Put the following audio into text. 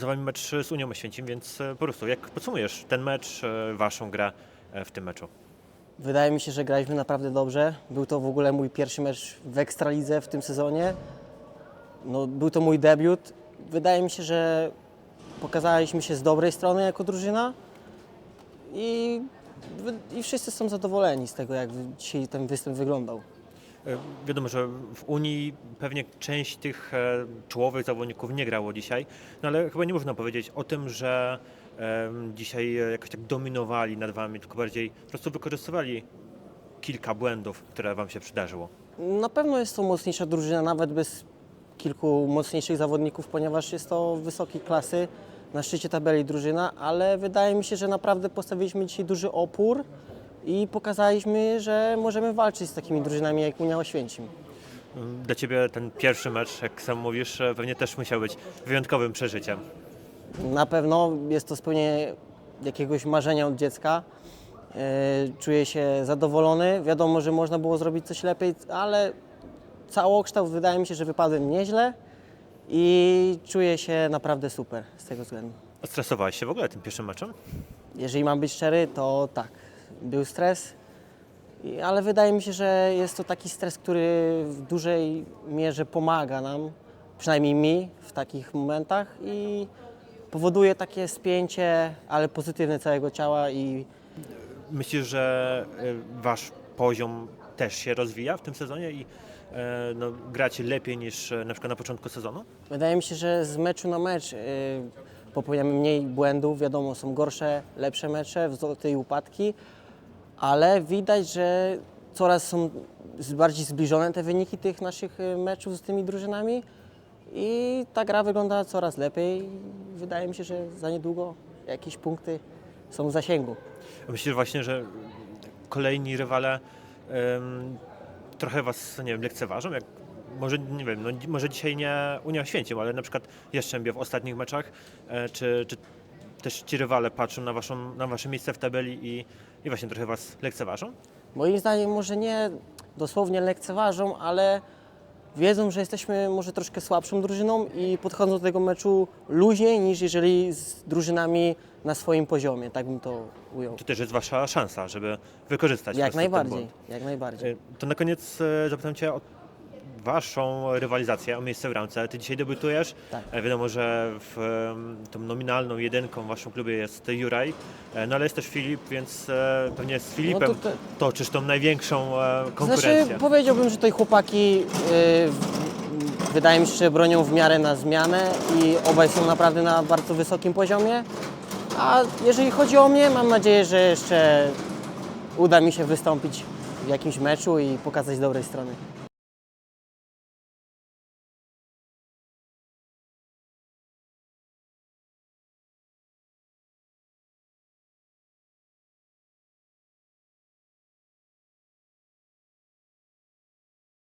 za Wami mecz z Unią Oświęcim, więc e, po prostu jak podsumujesz ten mecz, e, Waszą grę e, w tym meczu? Wydaje mi się, że graliśmy naprawdę dobrze. Był to w ogóle mój pierwszy mecz w Ekstralidze w tym sezonie. No, był to mój debiut. Wydaje mi się, że pokazaliśmy się z dobrej strony jako drużyna i, i wszyscy są zadowoleni z tego, jak dzisiaj ten występ wyglądał. E, Wiadomo, że w Unii pewnie część tych e, czołowych zawodników nie grało dzisiaj, no ale chyba nie można powiedzieć o tym, że dzisiaj e, jakoś tak dominowali nad Wami, tylko bardziej po prostu wykorzystywali kilka błędów, które Wam się przydarzyło. Na pewno jest to mocniejsza drużyna, nawet bez kilku mocniejszych zawodników, ponieważ jest to wysokiej klasy, na szczycie tabeli drużyna, ale wydaje mi się, że naprawdę postawiliśmy dzisiaj duży opór i pokazaliśmy, że możemy walczyć z takimi drużynami jak Unia Oświęcim. Dla Ciebie ten pierwszy mecz, jak sam mówisz, pewnie też musiał być wyjątkowym przeżyciem. Na pewno jest to spełnienie jakiegoś marzenia od dziecka. E, Czuję się zadowolony. Wiadomo, że można było zrobić coś lepiej, ale całokształt wydaje mi się, że wypadłem nieźle i czuję się naprawdę super z tego względu. A Stresowałeś się w ogóle tym pierwszym meczem? Jeżeli mam być szczery, to tak, był stres, ale wydaje mi się, że jest to taki stres, który w dużej mierze pomaga nam, przynajmniej mi w takich momentach i powoduje takie spięcie, ale pozytywne całego ciała i Myślisz, że e, Wasz poziom też się rozwija w tym sezonie i e, no, gracie lepiej niż e, na przykład na początku sezonu? wydaje mi się, że z meczu na mecz yy, popełniamy mniej błędów, wiadomo, są gorsze, lepsze mecze, wzloty i upadki, ale widać, że coraz są bardziej zbliżone te wyniki tych naszych y, meczów z tymi drużynami i ta gra wygląda coraz lepiej. Wydaje mi się, że za niedługo jakieś punkty są w zasięgu. Myślisz właśnie, że kolejni rywale trochę Was, nie wiem, lekceważą? Jak, może, nie wiem, no, może dzisiaj nie Unia Święcim, ale na przykład Jastrzębie w ostatnich meczach, e, czy, czy też ci rywale patrzą na, waszą, na Wasze miejsce w tabeli i, i właśnie trochę Was lekceważą? Moim zdaniem może nie dosłownie lekceważą, ale wiedzą, że jesteśmy może troszkę słabszą drużyną i podchodzą do tego meczu luźniej niż jeżeli z drużynami na swoim poziomie, tak bym to ujął. To też jest Wasza szansa, żeby wykorzystać po Jak prostu ten najbardziej, błąd. jak najbardziej. E, To na koniec e, zapytam Cię o Waszą rywalizację o miejsce w ramce. Ty dzisiaj debiutujesz. Tak. E, Wiadomo, że w, tą nominalną jedynką w Waszym klubie jest Juraj, e, no ale jest też Filip, więc pewnie z Filipem No to te- toczysz tą największą e, konkurencję. Znaczy powiedziałbym, że tutaj chłopaki yy, wydaje mi się, że bronią w miarę na zmianę i obaj są naprawdę na bardzo wysokim poziomie. A jeżeli chodzi o mnie, mam nadzieję, że jeszcze uda mi się wystąpić w jakimś meczu i pokazać z dobrej strony.